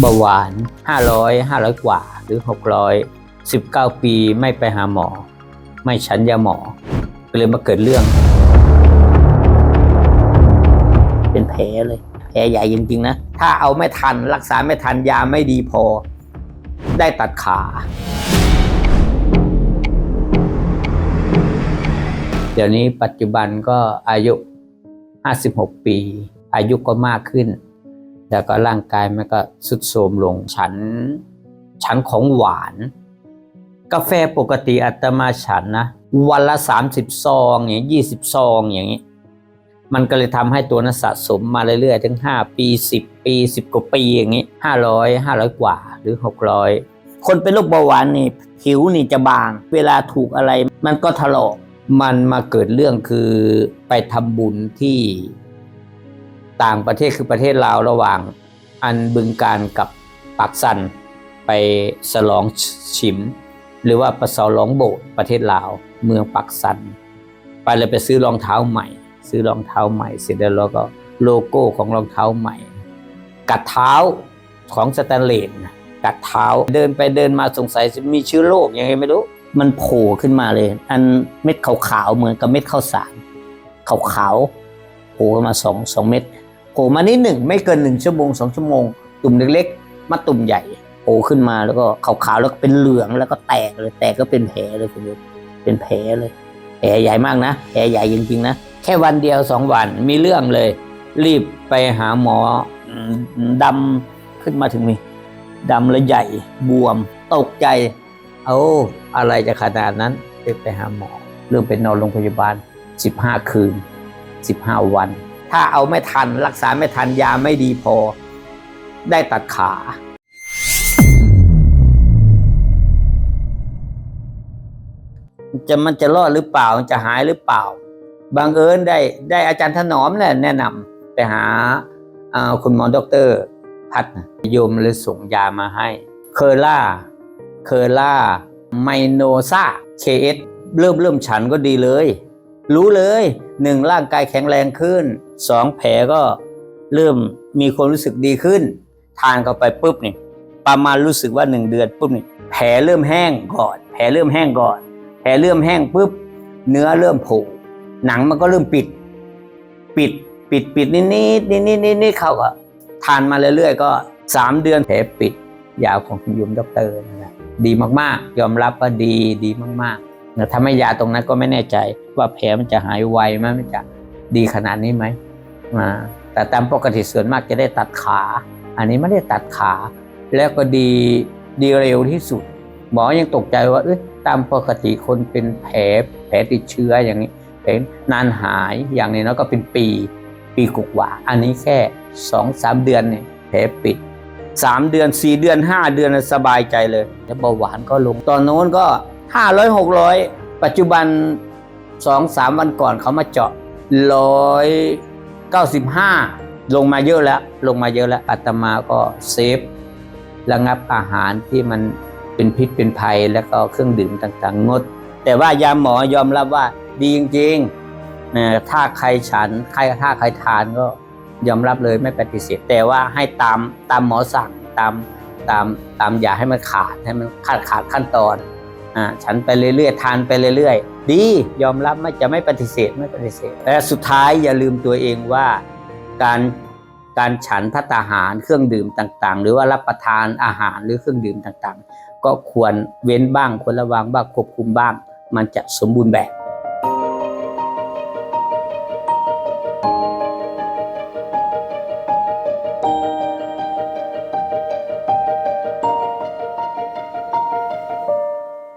เบาหวาน 500 500 กว่าหรือ 600 19 ปีไม่ไปหาหมอ ไม่ฉันยาหมอก็เลยมาเกิดเรื่อง เป็นแผลเลย แผลใหญ่จริงๆนะ ถ้าเอาไม่ทันรักษาไม่ทันยาไม่ดีพอ ได้ตัดขา เดี๋ยวนี้ปัจจุบันก็อายุ 56 ปี อายุก็มากขึ้น แล้วก็ร่างกายมันก็สุดโทรมลงฉัน ฉันของหวาน กาแฟปกติอัตมาฉันนะ วันละ 30 ซองอย่างยี่สิบซองอย่างนี้ มันก็เลยทำให้ตัวนั้นสะสมมาเรื่อยๆ ถึง 5 ปี 10 ปี 10 กว่าปีอย่างนี้ 500 500 กว่าหรือ 600 คนเป็นโรคเบาหวานนี่ผิวนี่จะบาง เวลาถูกอะไรมันก็ถลอกมันมาเกิดเรื่องคือไปทำบุญที่ ต่างประเทศคือประเทศลาวระหว่างอันบึงการกับปากสันไปสลองชิม หรือว่าไปสลองโบสประเทศลาว เมืองปักสัน ไปเลยไปซื้อรองเท้าใหม่ ซื้อรองเท้าใหม่ เสร็จแล้วเราก็โลโก้ของรองเท้าใหม่ กัดเท้าของสแตนเลสกัดเท้าเดินไปเดินมาสงสัยมีเชื้อโรคยังไงไม่รู้ มันโผล่ขึ้นมาเลย อันเม็ดขาวๆเหมือนกับเม็ดข้าวสารขาวๆโผล่ขึ้นมาสองสองเม็ด โผล่มานิดหนึ่งไม่เกินหนึ่งชั่วโมงสองชั่วโมง ตุ่มเล็กๆ มาตุ่มใหญ่โผล่ขึ้นมาแล้วก็ขาวๆแล้วก็เป็นเหลืองแล้วก็แตกเลยแตกก็เป็นแผลเลยคุณดูเป็นแผลเลยแผลใหญ่มากนะแผลใหญ่จริงๆนะแค่วันเดียวสองวันมีเรื่องเลย รีบไปหาหมอดำขึ้นมาถึงนี่ดำและใหญ่บวม ตกใจเอาอะไรจะขนาดนั้นไปหาหมอ เรื่องไปนอนโรงพยาบาล 15 คืน 15 วัน ถ้าเอาไม่ทันรักษาไม่ทันยาไม่ดีพอ ได้ตัดขาจะมันจะรอดหรือเปล่าจะหายหรือเปล่าบังเอิญได้ได้อาจารย์ถนอมเนี่ยแนะนำไปหาคุณหมอด็อกเตอร์พัฒน์นะโยมเลยส่งยามาให้ เคอร่า เคอร่า ไมโนซาเคเอสเริ่มเริ่มฉันก็ดีเลย รู้เลยหนึ่งร่างกายแข็งแรงขึ้น สองแผลก็เริ่มมีความรู้สึกดีขึ้น ทานเข้าไปปุ๊บนี่ประมาณรู้สึกว่าหนึ่งเดือนปุ๊บนี่แผลเริ่มแห้งก่อน แผลเริ่มแห้งก่อน แผลเริ่มแห้งปุ๊บ เนื้อเริ่มผล่หนังมันก็เริ่มปิด ปิดปิดปิดนิดนิดนิดนิดนิดนิดเข้าก็ทานมาเรื่อยๆ ก็สามเดือนแผลปิด ยาวของคุณยมด็อกเตอร์นะดีมากๆ ยอมรับว่าดีดีมากๆแต่ถ้าไม่ยาตรงนั้นก็ไม่แน่ใจ ว่าแผลมันจะหายไวไหมมันจะดีขนาดนี้ไหม อ่าแต่ตามปกติส่วนมากจะได้ตัดขา อันนี้ไม่ได้ตัดขา แล้วก็ดีดีเร็วที่สุด หมอยังตกใจว่าเอ้ยตามปกติคนเป็นแผลแผลติดเชื้ออย่างนี้แผลนานหายอย่างนี้เนาะก็เป็นปีปีกว่าอันนี้แค่สองสามเดือนเนี่ยแผลปิดสามเดือนสี่เดือนห้าเดือนสบายใจเลยแล้วเบาหวานก็ลงตอนโน้นก็ห้าร้อยหกร้อยปัจจุบันสองสามวันก่อนเขามาเจาะร้อย เก้าสิบห้าลงมาเยอะแล้ว ลงมาเยอะแล้วอาตมาก็เซฟระงับอาหารที่มันเป็นพิษเป็นภัยแล้วก็เครื่องดื่มต่างๆ งด แต่ว่ายาหมอยอมรับว่าดีจริงๆนะถ้าใครฉันใครถ้าใครทานก็ยอมรับเลยไม่ปฏิเสธ แต่ว่าให้ตามตามหมอสั่งตามตามตามอย่าให้มันขาดให้มันขาดขาดขั้นตอนอ่าฉันไปเรื่อยๆทานไปเรื่อยๆ ดียอมรับไม่จะไม่ปฏิเสธไม่ปฏิเสธแต่สุดท้ายอย่าลืมตัวเองว่าการการฉันพัตาหารเครื่องดื่มต่างๆ หรือว่ารับประทานอาหารหรือเครื่องดื่มต่างๆ ก็ควรเว้นบ้างควรระวังบ้างควบคุมบ้าง มันจะสมบูรณ์แบบ